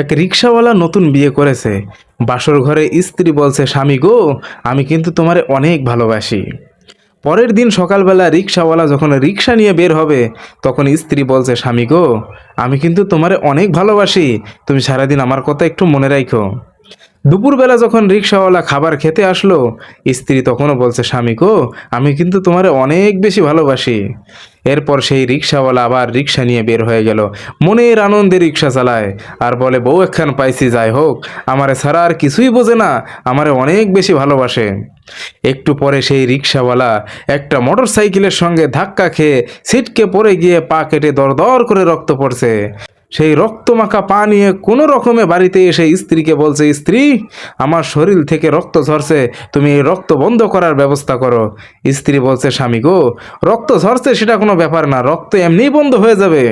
এক রিক্সাওয়ালা নতুন বিয়ে করেছে। বাসর ঘরে স্ত্রী বলছে, স্বামী গো, আমি কিন্তু তোমারে অনেক ভালোবাসি। পরের দিন সকালবেলা রিক্সাওয়ালা যখন রিক্সা নিয়ে বের হবে, তখন স্ত্রী বলছে, স্বামী গো, আমি কিন্তু তোমারে অনেক ভালোবাসি। তুমি সারাদিন আমার কথা একটু মনে রাখো দুপুরবেলা যখন রিক্সাওয়ালা খাবার খেতে আসলো, স্ত্রী তখনও বলছে, স্বামী গো, আমি কিন্তু তোমারে অনেক বেশি ভালোবাসি। এরপর সেই রিক্সাওয়ালা আবার রিক্সা নিয়ে বের হয়ে গেল। মনের আনন্দে রিক্সা চালায় আর বলে, বউ, একখান পাইছি, যাই হোক। আমারে ছাড়া আর কিছুই বোঝে না। আমারে অনেক বেশি ভালোবাসে। একটু পরে সেই রিক্সাওয়ালা একটা মোটর সাইকেলের সঙ্গে ধাক্কা খেয়ে সিটকে পড়ে গিয়ে পা কেটে দরদর করে রক্ত পড়ছে। সেই রক্তমাখা পা নিয়ে কোনো রকমে বাড়িতে এসে স্ত্রীকে বলছে, স্ত্রী, আমার শরীর থেকে রক্ত ঝরছে, তুমি এই রক্ত বন্ধ করার ব্যবস্থা করো। স্ত্রী বলছে, স্বামী গো, রক্ত ঝরছে সেটা কোনো ব্যাপার না, রক্ত এমনিই বন্ধ হয়ে যাবে।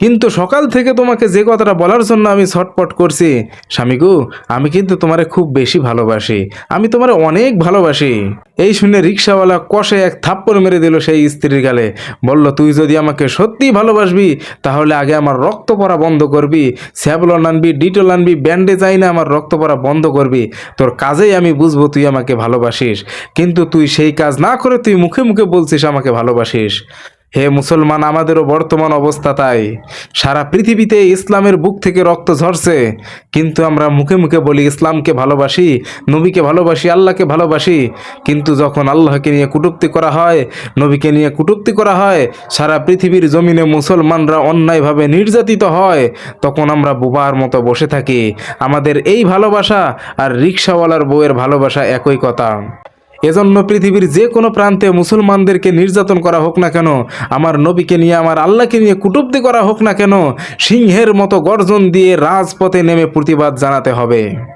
কিন্তু সকাল থেকে তোমাকে যে কথাটা বলার জন্য আমি ছটপট করছি স্বামী গো আমি কিন্তু তোমারে খুব বেশি ভালোবাসি, আমি তোমারে অনেক ভালোবাসি। এই শুনে রিক্সাওয়ালা কষে এক থাপ্পড় মেরে দিল সেই স্ত্রীর গালে, বলল, তুই যদি আমাকে সত্যিই ভালোবাসবি, তাহলে আগে আমার রক্ত পড়া বন্ধ করবি, স্যাবলন আনবি, ডিটল আনবি, ব্যান্ডেজ আইনে আমার রক্ত পড়া বন্ধ করবি, তোর কাজেই আমি বুঝব তুই আমাকে ভালোবাসিস, কিন্তু তুই সেই কাজ না করে তুই মুখে মুখে বলছিস আমাকে ভালোবাসিস। হে মুসলমান, আমাদেরও বর্তমান অবস্থা তাই। সারা পৃথিবীতে ইসলামের বুক থেকে রক্ত ঝরছে, কিন্তু আমরা মুখে মুখে বলি, ইসলামকে ভালোবাসি, নবীকে ভালোবাসি, আল্লাহকে ভালোবাসি। কিন্তু যখন আল্লাহকে নিয়ে কুটুক্তি করা হয়, নবীকে নিয়ে কুটুক্তি করা হয়, সারা পৃথিবীর জমিনে মুসলমানরা অন্যায়ভাবে নির্যাতিত হয়, তখন আমরা বোবার মতো বসে থাকি। আমাদের এই ভালোবাসা আর রিক্সাওয়ালার বউয়ের ভালোবাসা একই কথা। এজন্য পৃথিবীর যে কোনো প্রান্তে মুসলমানদেরকে নির্যাতন করা হোক না কেন, আমার নবীকে নিয়ে, আমার আল্লাহকে নিয়ে কুটুব্দি করা হোক না কেন, সিংহের মতো গর্জন দিয়ে রাজপথে নেমে প্রতিবাদ জানাতে হবে।